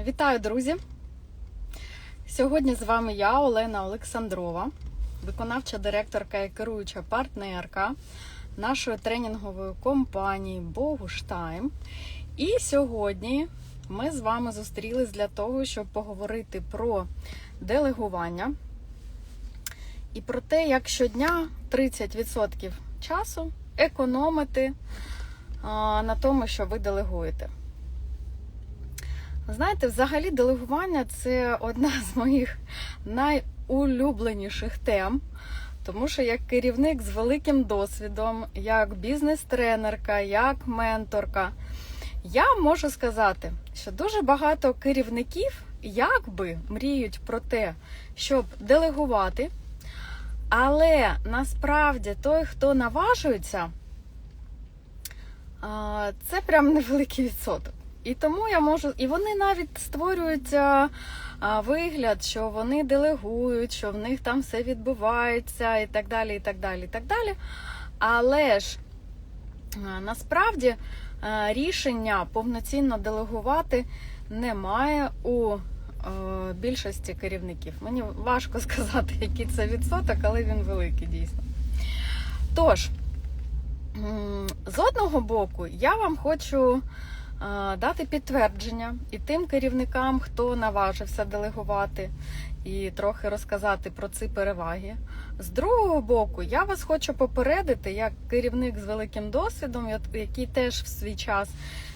Вітаю, друзі! Сьогодні з вами я, Олена Олександрова, виконавча директорка і керуюча партнерка нашої тренінгової компанії Богуштайм. І сьогодні ми з вами зустрілись для того, щоб поговорити про делегування і про те, як щодня 30% часу економити на тому, що ви делегуєте. Знаєте, взагалі делегування це одна з моїх найулюбленіших тем, тому що як керівник з великим досвідом, як бізнес-тренерка, як менторка, я можу сказати, що дуже багато керівників якби мріють про те, щоб делегувати, але насправді той, хто наважується, це прям невеликий відсоток. І тому я можу, і вони навіть створюють а, а, вигляд, що вони делегують, що в них там все відбувається, і так далі, і так далі, і так далі. Але ж а, насправді а, рішення повноцінно делегувати немає у е, більшості керівників. Мені важко сказати, який це відсоток, але він великий дійсно. Тож, з одного боку, я вам хочу а, дати підтвердження і тим керівникам, хто наважився делегувати, і трохи розказати про ці переваги. З другого боку, я вас хочу попередити, як керівник з великим досвідом, який теж в свій час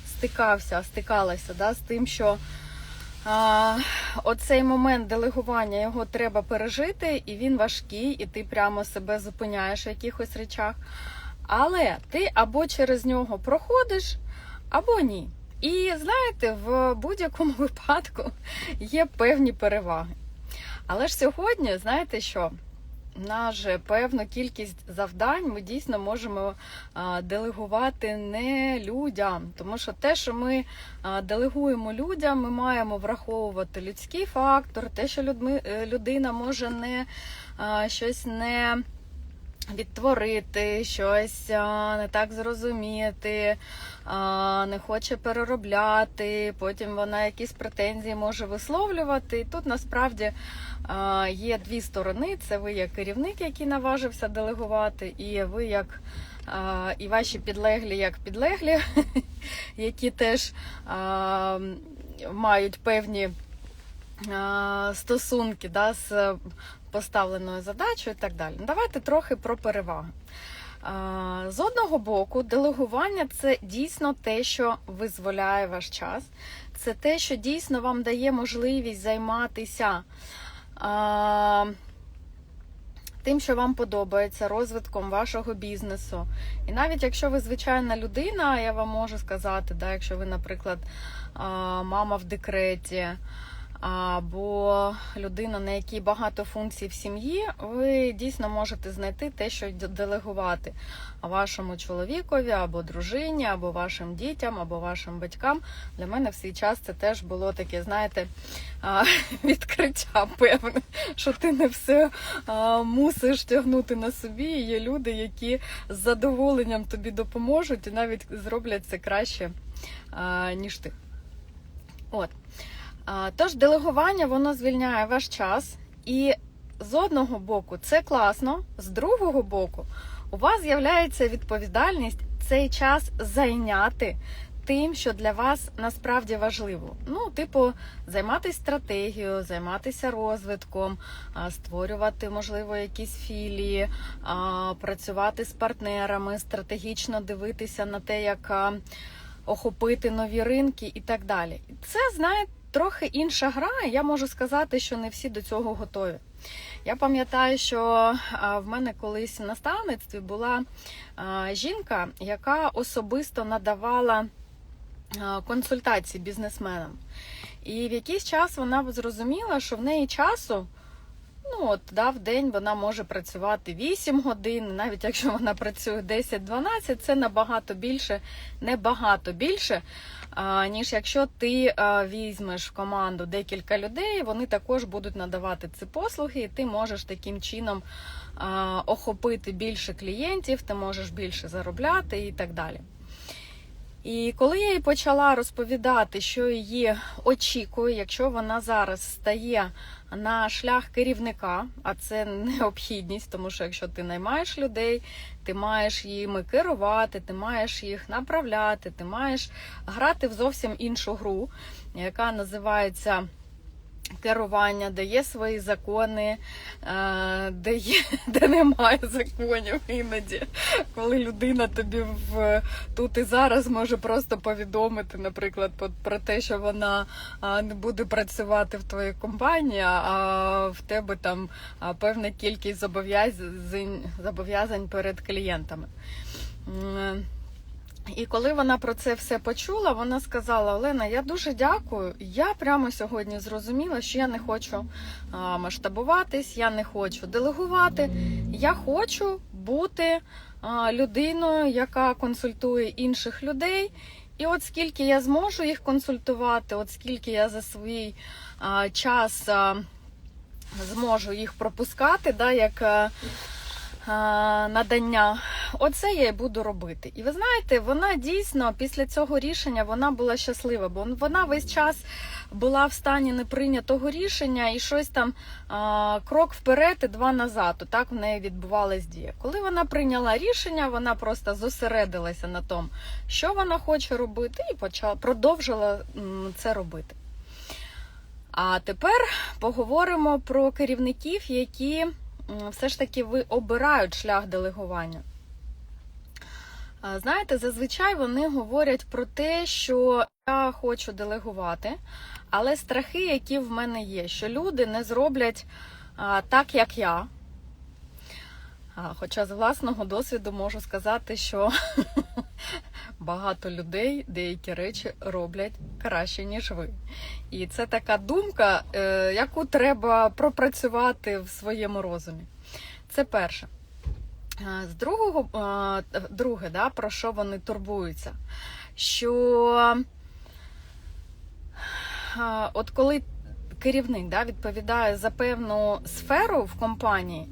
стикався, стикалася да, з тим, що а, оцей момент делегування його треба пережити, і він важкий, і ти прямо себе зупиняєш в якихось речах. Але ти або через нього проходиш, або ні. І знаєте, в будь-якому випадку є певні переваги. Але ж сьогодні, знаєте що? На же певну кількість завдань ми дійсно можемо делегувати не людям, тому що те, що ми делегуємо людям, ми маємо враховувати людський фактор, те, що людми, е, людина може не щось не відтворити, щось не так зрозуміти, не хоче переробляти, потім вона якісь претензії може висловлювати. І тут насправді є дві сторони: це ви як керівник, який наважився делегувати, і ви як і ваші підлеглі як підлеглі, які теж мають певні стосунки да, з поставленою задачею і так далі. Давайте трохи про переваги. З одного боку, делегування це дійсно те, що визволяє ваш час, це те, що дійсно вам дає можливість займатися тим, що вам подобається, розвитком вашого бізнесу. І навіть якщо ви звичайна людина, я вам можу сказати, да, якщо ви, наприклад, мама в декреті або людина, на якій багато функцій в сім'ї, ви дійсно можете знайти те, що делегувати вашому чоловікові, або дружині, або вашим дітям, або вашим батькам. Для мене в свій час це теж було таке, знаєте, відкриття певне, що ти не все мусиш тягнути на собі. Є люди, які з задоволенням тобі допоможуть і навіть зроблять це краще, ніж ти. От. Тож делегування воно звільняє ваш час, і з одного боку це класно, з другого боку, у вас з'являється відповідальність цей час зайняти тим, що для вас насправді важливо. Ну, типу, займатися стратегією, займатися розвитком, створювати, можливо, якісь філії, працювати з партнерами, стратегічно дивитися на те, як охопити нові ринки і так далі. Це, знаєте, трохи інша гра, я можу сказати, що не всі до цього готові. Я пам'ятаю, що в мене колись в наставництві була жінка, яка особисто надавала консультації бізнесменам. І в якийсь час вона зрозуміла, що в неї часу. Ну, от, да, в день вона може працювати 8 годин, навіть якщо вона працює 10-12, це набагато більше, не багато більше, ніж якщо ти візьмеш в команду декілька людей, вони також будуть надавати ці послуги, і ти можеш таким чином охопити більше клієнтів, ти можеш більше заробляти і так далі. І коли я їй почала розповідати, що її очікує, якщо вона зараз стає на шлях керівника, а це необхідність, тому що якщо ти наймаєш людей, ти маєш їми керувати, ти маєш їх направляти, ти маєш грати в зовсім іншу гру, яка називається керування, де є свої закони, е, де, є, де немає законів іноді. Коли людина тобі в тут і зараз може просто повідомити, наприклад, про те, що вона не буде працювати в твоїй компанії, а в тебе там певна кількість зобов'язань, зобов'язань перед клієнтами. І коли вона про це все почула, вона сказала: Олена, я дуже дякую. Я прямо сьогодні зрозуміла, що я не хочу масштабуватись, я не хочу делегувати. Я хочу бути людиною, яка консультує інших людей. І от скільки я зможу їх консультувати, от скільки я за свій час зможу їх пропускати, да, як надання, оце я і буду робити. І ви знаєте, вона дійсно після цього рішення вона була щаслива, бо вона весь час була в стані неприйнятого рішення і щось там а, крок вперед і два назад. Так в неї відбувалась дія. Коли вона прийняла рішення, вона просто зосередилася на тому, що вона хоче робити, і почала продовжила це робити. А тепер поговоримо про керівників, які все ж таки ви обирають шлях делегування. Знаєте, зазвичай вони говорять про те, що я хочу делегувати, але страхи, які в мене є, що люди не зроблять так, як я. Хоча з власного досвіду можу сказати, що багато людей деякі речі роблять краще, ніж ви. І це така думка, е, яку треба пропрацювати в своєму розумі. Це перше. Е, З другого, е, друге, да, про що вони турбуються? Що от коли керівник да, відповідає за певну сферу в компанії,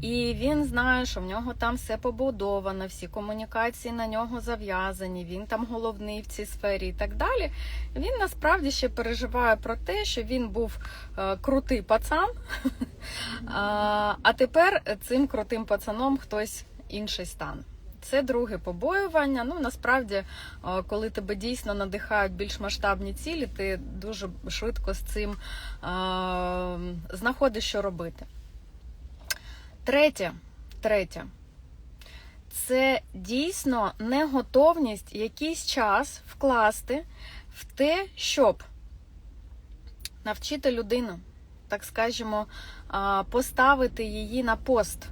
і він знає, що в нього там все побудовано, всі комунікації на нього зав'язані, він там головний в цій сфері і так далі. Він насправді ще переживає про те, що він був е, крутий пацан, а, тепер цим крутим пацаном хтось інший стане. Це друге побоювання. Ну насправді, е, коли тебе дійсно надихають більш масштабні цілі, ти дуже швидко з цим е, знаходиш, що робити. Третє, третє, це дійсно неготовність якийсь час вкласти в те, щоб навчити людину, так скажемо, поставити її на пост,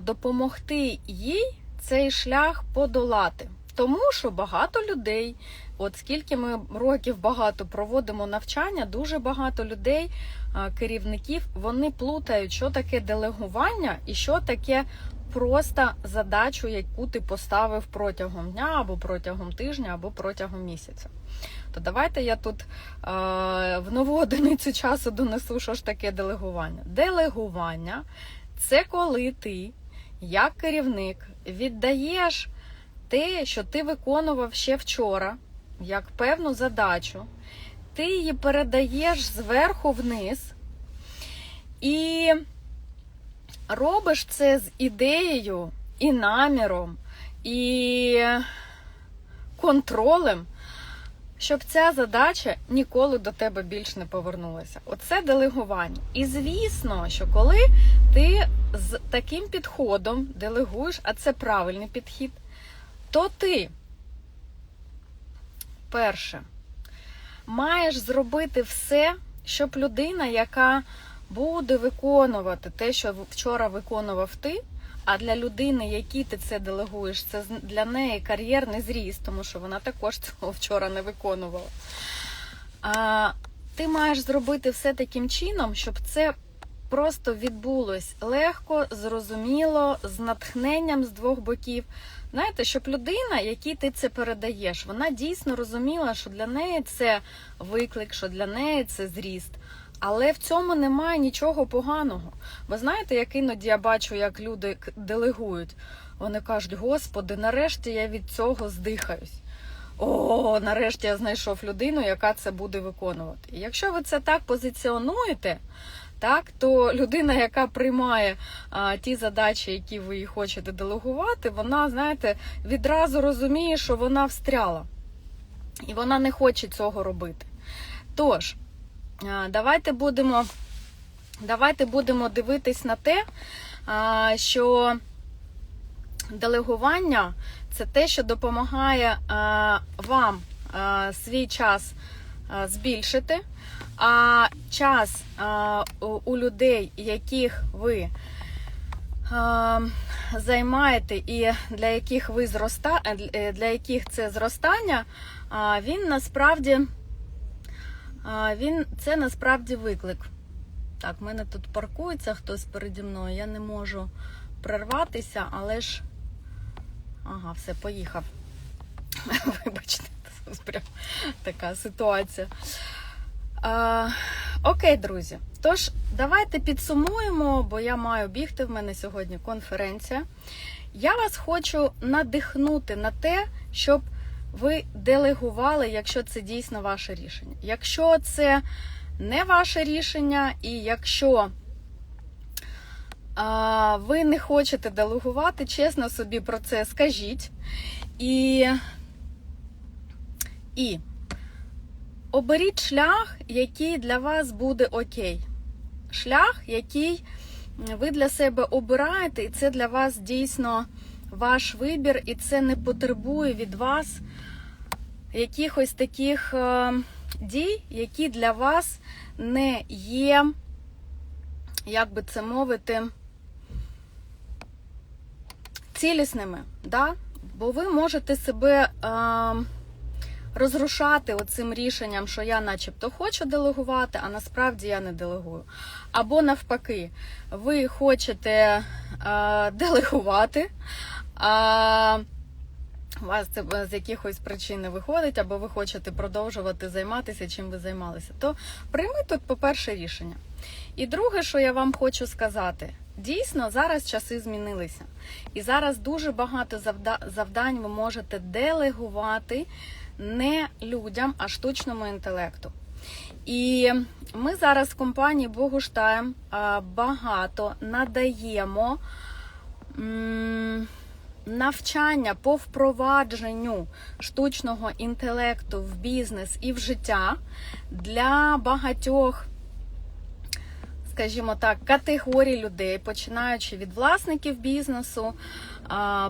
допомогти їй цей шлях подолати. Тому що багато людей, от скільки ми років багато проводимо навчання, дуже багато людей, керівників, вони плутають, що таке делегування і що таке просто задачу, яку ти поставив протягом дня, або протягом тижня, або протягом місяця. То давайте я тут е, в нову одиницю часу донесу, що ж таке делегування. Делегування це коли ти, як керівник, віддаєш те, що ти виконував ще вчора, як певну задачу, ти її передаєш зверху вниз і робиш це з ідеєю і наміром, і контролем, щоб ця задача ніколи до тебе більш не повернулася. Оце делегування. І звісно, що коли ти з таким підходом делегуєш, а це правильний підхід, то ти перше маєш зробити все, щоб людина, яка буде виконувати те, що вчора виконував ти. А для людини, якій ти це делегуєш, це для неї кар'єрний зріст, тому що вона також цього вчора не виконувала. А, ти маєш зробити все таким чином, щоб це просто відбулось легко, зрозуміло, з натхненням з двох боків. Знаєте, щоб людина, якій ти це передаєш, вона дійсно розуміла, що для неї це виклик, що для неї це зріст. Але в цьому немає нічого поганого. Ви знаєте, як іноді я бачу, як люди делегують. Вони кажуть, господи, нарешті я від цього здихаюсь. О, нарешті я знайшов людину, яка це буде виконувати. І якщо ви це так позиціонуєте, так, то людина, яка приймає а, ті задачі, які ви їй хочете делегувати, вона, знаєте, відразу розуміє, що вона встряла. І вона не хоче цього робити. Тож, а, давайте будемо, давайте будемо дивитись на те, а, що делегування це те, що допомагає а, вам а, свій час збільшити, а час а, у, людей, яких ви а, займаєте і для яких ви зроста, е, для яких це зростання, а, він насправді а, він це насправді виклик. Так, в мене тут паркується хтось переді мною. Я не можу прорватися, але ж. Ага, все, поїхав. Вибачте, це прям така ситуація. А, окей, друзі. Тож, давайте підсумуємо, бо я маю бігти. В мене сьогодні конференція. Я вас хочу надихнути на те, щоб ви делегували, якщо це дійсно ваше рішення. Якщо це не ваше рішення, і якщо а, ви не хочете делегувати, чесно собі про це скажіть. І, і оберіть шлях, який для вас буде окей. Шлях, який ви для себе обираєте, і це для вас дійсно ваш вибір, і це не потребує від вас якихось таких е, дій, які для вас не є, як би це мовити, цілісними. Да? Бо ви можете себе е, розрушати оцим рішенням, що я начебто хочу делегувати, а насправді я не делегую. Або навпаки, ви хочете е, делегувати. А у вас це з якихось причин не виходить, або ви хочете продовжувати займатися, чим ви займалися, то прийми тут, по-перше, рішення. І друге, що я вам хочу сказати, дійсно зараз часи змінилися. І зараз дуже багато завдань ви можете делегувати не людям, а штучному інтелекту. І ми зараз в компанії Богуштайм багато надаємо навчання по впровадженню штучного інтелекту в бізнес і в життя для багатьох. Скажімо так, категорій людей, починаючи від власників бізнесу,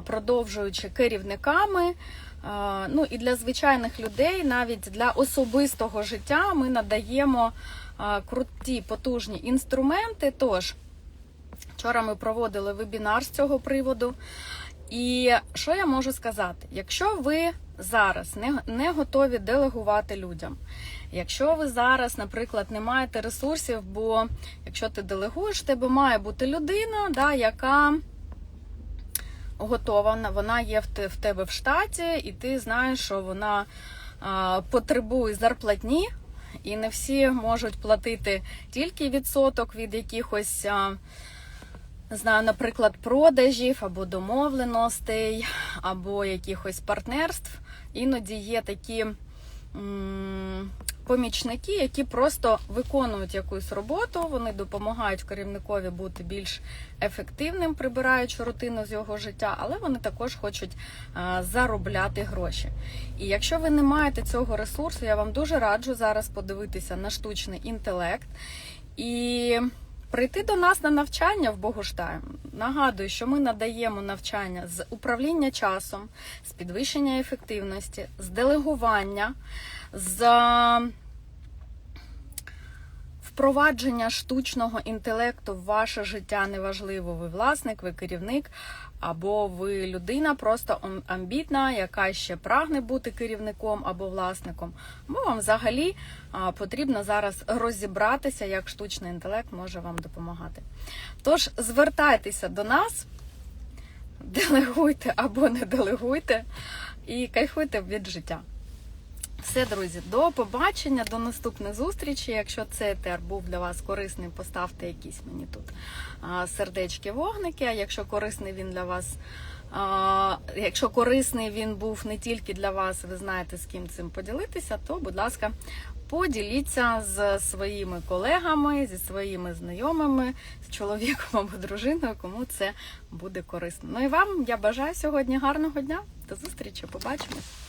продовжуючи керівниками, ну і для звичайних людей, навіть для особистого життя, ми надаємо круті потужні інструменти. Тож, вчора ми проводили вебінар з цього приводу. І що я можу сказати? Якщо ви зараз не, не готові делегувати людям, якщо ви зараз, наприклад, не маєте ресурсів, бо якщо ти делегуєш, тебе має бути людина, да, яка готова, вона є в тебе в штаті, і ти знаєш, що вона потребує зарплатні, і не всі можуть платити тільки відсоток від якихось. А, знаю, наприклад, продажів або домовленостей, або якихось партнерств. Іноді є такі помічники, які просто виконують якусь роботу, вони допомагають керівникові бути більш ефективним, прибираючи рутину з його життя, але вони також хочуть заробляти гроші. І якщо ви не маєте цього ресурсу, я вам дуже раджу зараз подивитися на штучний інтелект. І Прийти до нас на навчання в Богуштайм. Нагадую, що ми надаємо навчання з управління часом, з підвищення ефективності, з делегування, з впровадження штучного інтелекту в ваше життя неважливо, ви власник, ви керівник, або ви людина просто амбітна, яка ще прагне бути керівником або власником. Або вам взагалі потрібно зараз розібратися, як штучний інтелект може вам допомагати. Тож звертайтеся до нас, делегуйте або не делегуйте, і кайфуйте від життя. Все, друзі, до побачення, до наступних зустрічі. Якщо цей етер був для вас корисний, поставте якісь мені тут сердечки, вогники. А якщо корисний він для вас якщо корисний він був не тільки для вас, ви знаєте з ким цим поділитися, то будь ласка, поділіться з своїми колегами, зі своїми знайомими, з чоловіком або дружиною, кому це буде корисно. Ну і вам я бажаю сьогодні гарного дня. До зустрічі, побачимось.